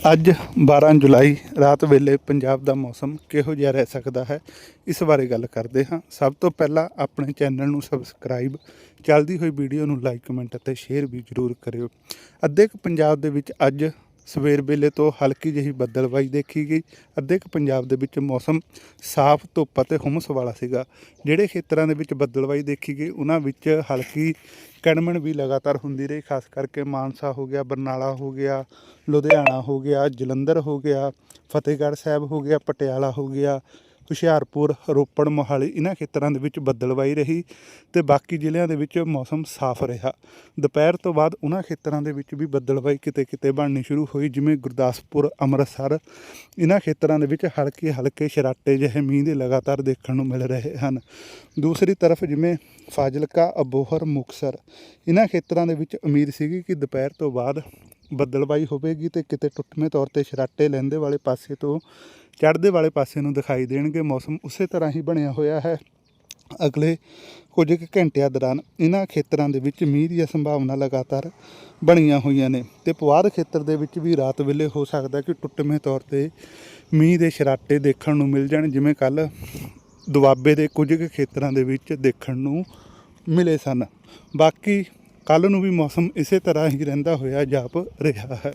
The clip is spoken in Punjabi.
ਅੱਜ 12 ਜੁਲਾਈ, ਰਾਤ ਵੇਲੇ ਪੰਜਾਬ ਦਾ ਮੌਸਮ ਕਿਹੋ ਜਿਹਾ ਰਹਿ ਸਕਦਾ ਹੈ? ਇਸ ਬਾਰੇ ਗੱਲ ਕਰਦੇ ਹਾਂ। ਸਭ ਤੋਂ ਪਹਿਲਾਂ ਆਪਣੇ ਚੈਨਲ ਨੂੰ ਸਬਸਕ੍ਰਾਈਬ, ਚੱਲਦੀ ਹੋਈ ਵੀਡੀਓ ਨੂੰ ਲਾਈਕ, ਕਮੈਂਟ ਅਤੇ ਸ਼ੇਅਰ ਵੀ ਜ਼ਰੂਰ ਕਰਿਓ। ਅੱਧੇ ਕੁ ਪੰਜਾਬ ਦੇ ਵਿੱਚ ਅੱਜ ਸਵੇਰ ਵੇਲੇ ਤੋਂ ਹਲਕੀ ਜਿਹੀ ਬੱਦਲਬਾਈ ਦੇਖੀ ਗਈ। ਅੱਧੇ ਕੁ ਪੰਜਾਬ ਦੇ ਵਿੱਚ ਮੌਸਮ ਸਾਫ਼, ਧੁੱਪ ਅਤੇ ਹੁਮਸ ਵਾਲਾ ਸੀਗਾ। ਜਿਹੜੇ ਖੇਤਰਾਂ ਦੇ ਵਿੱਚ ਬੱਦਲਬਾਈ ਦੇਖੀ ਗਈ, ਉਹਨਾਂ ਵਿੱਚ ਹਲਕੀ ਕਣਮਣ ਵੀ ਲਗਾਤਾਰ ਹੁੰਦੀ ਰਹੀ। ਖਾਸ ਕਰਕੇ ਮਾਨਸਾ ਹੋ ਗਿਆ, ਬਰਨਾਲਾ ਹੋ ਗਿਆ, ਲੁਧਿਆਣਾ ਹੋ ਗਿਆ, ਜਲੰਧਰ ਹੋ ਗਿਆ, ਫਤਿਹਗੜ੍ਹ ਸਾਹਿਬ ਹੋ ਗਿਆ, ਪਟਿਆਲਾ ਹੋ ਗਿਆ। ਹੁਸ਼ਿਆਰਪੁਰ, ਰੋਪੜ, ਮੋਹਾਲੀ ਇਹਨਾਂ ਖੇਤਰਾਂ ਦੇ ਵਿੱਚ ਬੱਦਲਬਾਈ ਰਹੀ ਤੇ ਬਾਕੀ ਜ਼ਿਲ੍ਹਿਆਂ ਦੇ ਵਿੱਚ ਮੌਸਮ ਸਾਫ਼ ਰਿਹਾ। ਦੁਪਹਿਰ ਤੋਂ ਬਾਅਦ ਉਹਨਾਂ ਖੇਤਰਾਂ ਦੇ ਵਿੱਚ ਵੀ ਬੱਦਲਬਾਈ ਕਿਤੇ ਕਿਤੇ ਬਣਨੀ ਸ਼ੁਰੂ ਹੋਈ, ਜਿਵੇਂ ਗੁਰਦਾਸਪੁਰ, ਅੰਮ੍ਰਿਤਸਰ। ਇਹਨਾਂ ਖੇਤਰਾਂ ਦੇ ਵਿੱਚ ਹਲਕੇ ਹਲਕੇ ਸ਼ਰਾਟੇ ਜਿਹੇ ਮੀਂਹ ਦੇ ਲਗਾਤਾਰ ਦੇਖਣ ਨੂੰ ਮਿਲ ਰਹੇ ਹਨ। ਦੂਸਰੀ ਤਰਫ ਜਿਵੇਂ ਫਾਜ਼ਿਲਕਾ, ਅਬੋਹਰ ਮੁਕਸਰ ਇਹਨਾਂ ਖੇਤਰਾਂ ਦੇ ਵਿੱਚ ਉਮੀਦ ਸੀਗੀ ਕਿ ਦੁਪਹਿਰ ਤੋਂ ਬਾਅਦ ਬੱਦਲਬਾਈ ਹੋਵੇਗੀ ਤੇ ਕਿਤੇ ਟੁੱਟਵੇਂ ਤੌਰ ਤੇ ਸ਼ਰਾਟੇ ਲੈਂਦੇ ਵਾਲੇ ਪਾਸੇ ਤੋਂ ਚੜ੍ਹਦੇ ਵਾਲੇ ਪਾਸੇ ਨੂੰ ਦਿਖਾਈ ਦੇਣਗੇ। ਮੌਸਮ ਉਸੇ ਤਰ੍ਹਾਂ ਹੀ ਬਣਿਆ ਹੋਇਆ ਹੈ। ਅਗਲੇ ਕੁਝ ਕੁ ਘੰਟਿਆਂ ਦੌਰਾਨ ਇਹਨਾਂ ਖੇਤਰਾਂ ਦੇ ਵਿੱਚ ਮੀਂਹ ਦੀਆਂ ਸੰਭਾਵਨਾ ਲਗਾਤਾਰ ਬਣੀਆਂ ਹੋਈਆਂ ਨੇ ਤੇ ਪੁਆਧ ਖੇਤਰ ਦੇ ਵਿੱਚ ਵੀ ਰਾਤ ਵੇਲੇ ਹੋ ਸਕਦਾ ਕਿ ਟੁੱਟਵੇਂ ਤੌਰ ਤੇ ਮੀਂਹ ਦੇ ਸ਼ਰਾਟੇ ਦੇਖਣ ਨੂੰ ਮਿਲ ਜਾਣ, ਜਿਵੇਂ ਕੱਲ ਦੁਆਬੇ ਦੇ ਕੁਝ ਕੁ ਖੇਤਰਾਂ ਦੇ ਵਿੱਚ ਦੇਖਣ ਨੂੰ ਮਿਲੇ ਸਨ। ਬਾਕੀ ਕੱਲ ਨੂੰ ਵੀ ਮੌਸਮ ਇਸੇ ਤਰ੍ਹਾਂ ਹੀ ਰਹਿੰਦਾ ਹੋਇਆ ਜਾਪ ਰਿਹਾ ਹੈ।